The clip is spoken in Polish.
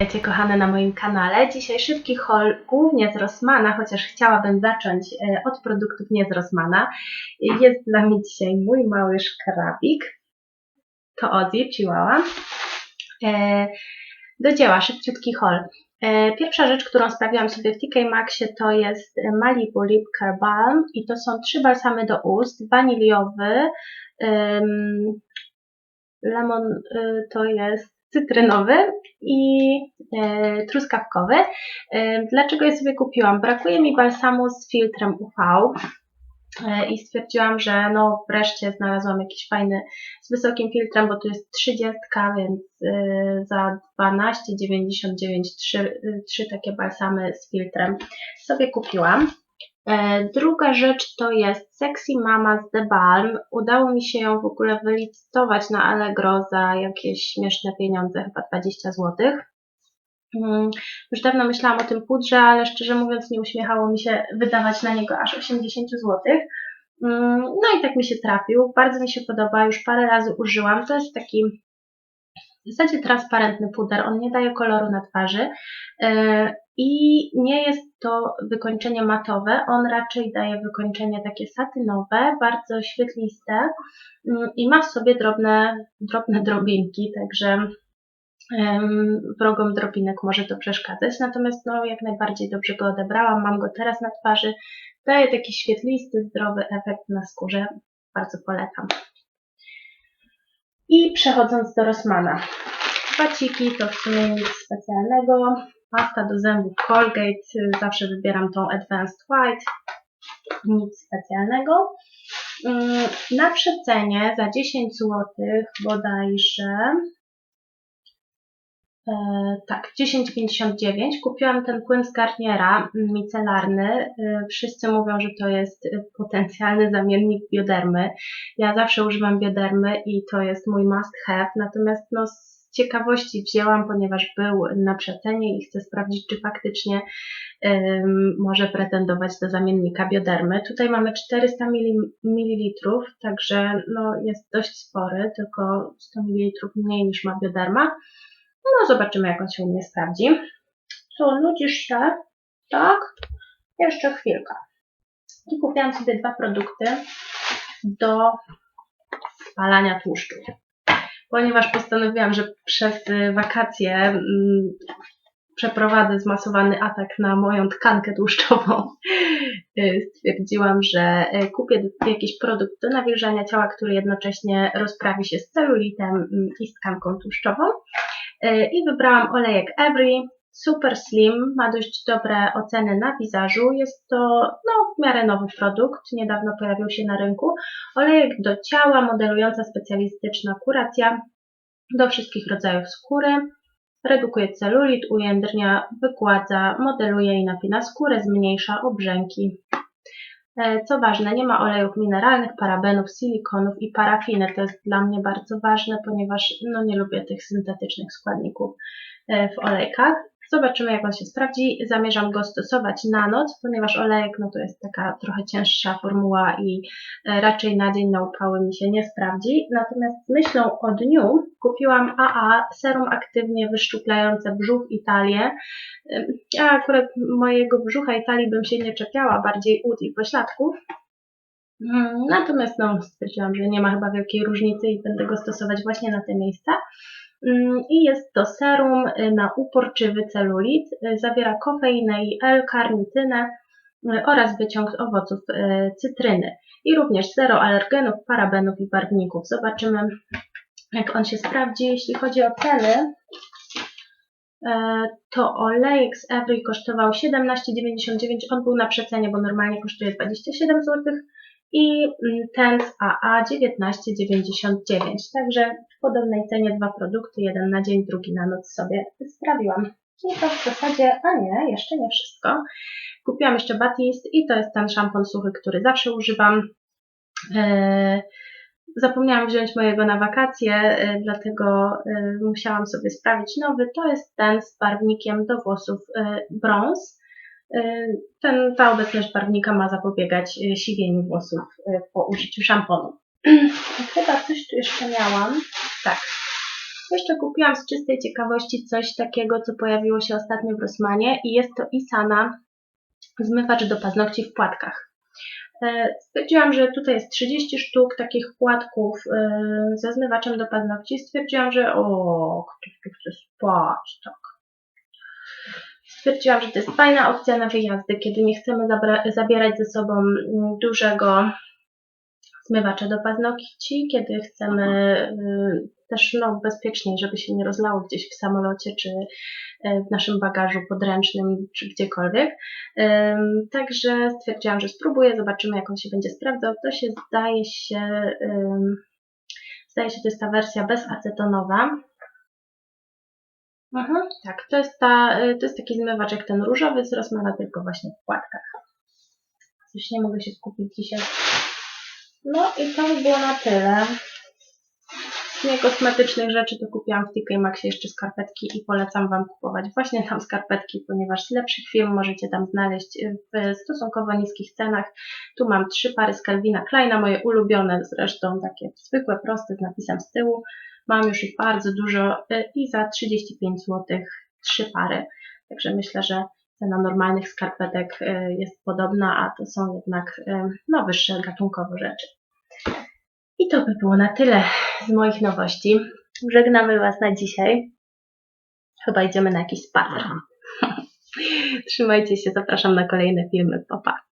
Witajcie kochane na moim kanale. Dzisiaj szybki haul głównie z Rossmana, chociaż chciałabym zacząć e, od produktów nie z Rossmana. Jest dla mnie dzisiaj mój mały szkrabik. To Ozzy, Chihuahua. E, Do dzieła, szybciutki haul. E, Pierwsza rzecz, którą sprawiłam sobie w TK Maxie to jest Malibu Lip Care Balm i to są trzy balsamy do ust. Waniliowy, em, lemon y, to jest cytrynowy i e, truskawkowy. E, dlaczego je sobie kupiłam? Brakuje mi balsamu z filtrem UV e, i stwierdziłam, że no wreszcie znalazłam jakiś fajny z wysokim filtrem, bo tu jest 30, więc e, za 12,99 trzy, trzy takie balsamy z filtrem sobie kupiłam. E, Druga rzecz to jest Sexy Mama z The Balm. Udało mi się ją w ogóle wylicytować na Allegro za jakieś śmieszne pieniądze, chyba 20 zł. Mm, Już dawno myślałam o tym pudrze, ale szczerze mówiąc nie uśmiechało mi się wydawać na niego aż 80 zł. Mm, No i tak mi się trafił. Bardzo mi się podoba, już parę razy użyłam. To jest taki w zasadzie transparentny puder, on nie daje koloru na twarzy e, i nie jest to wykończenie matowe, on raczej daje wykończenie takie satynowe, bardzo świetliste mm, i ma w sobie drobne, drobne drobinki, także wrogom drobinek może to przeszkadzać, natomiast no, jak najbardziej dobrze go odebrałam, mam go teraz na twarzy, daje taki świetlisty, zdrowy efekt na skórze, bardzo polecam. I przechodząc do Rossmana. Baciki to w sumie nic specjalnego. Pasta do zębów Colgate, y, zawsze wybieram tą Advanced White. Nic specjalnego. Mm, Na przecenie za 10 zł bodajże E, tak, 10,59. Kupiłam ten płyn z Garniera mm, micelarny. E, Wszyscy mówią, że to jest e, potencjalny zamiennik biodermy. Ja zawsze używam biodermy i to jest mój must have. Natomiast no, ciekawości wzięłam, ponieważ był na przecenie i chcę sprawdzić, czy faktycznie em, może pretendować do zamiennika biodermy. Tutaj mamy 400 ml, także no, jest dość spory, tylko 100 ml mniej niż ma bioderma. No, zobaczymy, jak on się u mnie sprawdzi. Co, nudzisz się? Tak? Jeszcze chwilkę. I kupiłam sobie dwa produkty do spalania tłuszczu. Ponieważ postanowiłam, że przez y, wakacje mm, przeprowadzę zmasowany atak na moją tkankę tłuszczową. Y, Stwierdziłam, że y, kupię jakiś produkt do nawilżania ciała, który jednocześnie rozprawi się z celulitem mm, i z tkanką tłuszczową. I wybrałam olejek Every. Super Slim, ma dość dobre oceny na wizażu. Jest to no, w miarę nowy produkt, niedawno pojawił się na rynku. Olejek do ciała, modelująca specjalistyczna kuracja do wszystkich rodzajów skóry. Redukuje celulit, ujędrnia, wygładza, modeluje i napina skórę, zmniejsza obrzęki. E, Co ważne, nie ma olejów mineralnych, parabenów, silikonów i parafiny. To jest dla mnie bardzo ważne, ponieważ no, nie lubię tych syntetycznych składników e, w olejkach. Zobaczymy, jak on się sprawdzi. Zamierzam go stosować na noc, ponieważ olejek no, to jest taka trochę cięższa formuła i e, raczej na dzień na upały mi się nie sprawdzi. Natomiast z myślą o dniu kupiłam AA serum aktywnie wyszczuplające brzuch i talię. Ja akurat mojego brzucha i talii bym się nie czepiała, bardziej ud i pośladków. Mm, Natomiast no, stwierdziłam, że nie ma chyba wielkiej różnicy i będę go stosować właśnie na te miejsca. Mm, I jest to serum y, na uporczywy celulit. Y, Zawiera kofeinę i L-karnitynę y, oraz wyciąg z owoców cytryny. I również zero alergenów, parabenów i barwników. Zobaczymy, jak on się sprawdzi. Jeśli chodzi o ceny, e, to olejek z Every kosztował 17,99. On był na przecenie, bo normalnie kosztuje 27 zł. I mm, ten AA 19,99. Także w podobnej cenie dwa produkty, jeden na dzień, drugi na noc sobie sprawiłam. I to w zasadzie, a nie, jeszcze nie wszystko. Kupiłam jeszcze Batiste i to jest ten szampon suchy, który zawsze używam. E, Zapomniałam wziąć mojego na wakacje, e, dlatego e, musiałam sobie sprawić nowy. To jest ten z barwnikiem do włosów brąz. E, Ten, ta obecność barwnika ma zapobiegać e, siwieniu włosów e, po użyciu szamponu. Chyba coś tu jeszcze miałam. Tak. Jeszcze kupiłam z czystej ciekawości coś takiego, co pojawiło się ostatnio w Rossmanie i jest to Isana zmywacz do paznokci w płatkach. Stwierdziłam, że tutaj jest 30 sztuk takich płatków ze zmywaczem do paznokci. Stwierdziłam, że o, ktoś tu chce spać, tak. Stwierdziłam, że to jest fajna opcja na wyjazdy, kiedy nie chcemy zabierać ze sobą mm, dużego zmywacza do paznokci, kiedy chcemy y, też no, bezpieczniej, żeby się nie rozlało gdzieś w samolocie, czy y, w naszym bagażu podręcznym, czy gdziekolwiek. Także stwierdziłam, że spróbuję, zobaczymy jak on się będzie sprawdzał. To się zdaje się, zdaje się, to jest ta wersja bezacetonowa. Mhm, tak, to jest, ta, y, to jest taki zmywacz jak ten różowy z Rossmana, tylko właśnie w płatkach. Coś nie mogę się skupić dzisiaj. No i to by było na tyle. Z niekosmetycznych rzeczy to kupiłam w TK Maxie jeszcze skarpetki i polecam Wam kupować właśnie tam skarpetki, ponieważ z lepszych firm możecie tam znaleźć w stosunkowo niskich cenach. Tu mam trzy pary z Calvina Kleina, moje ulubione zresztą, takie zwykłe, proste z napisem z tyłu. Mam już ich bardzo dużo y, i za 35 zł trzy pary. Także myślę, że cena normalnych skarpetek y, jest podobna, a to są jednak y, no, wyższe gatunkowo rzeczy. I to by było na tyle z moich nowości. Żegnamy Was na dzisiaj. Chyba idziemy na jakiś spacer. Trzymajcie się, zapraszam na kolejne filmy. Pa, pa.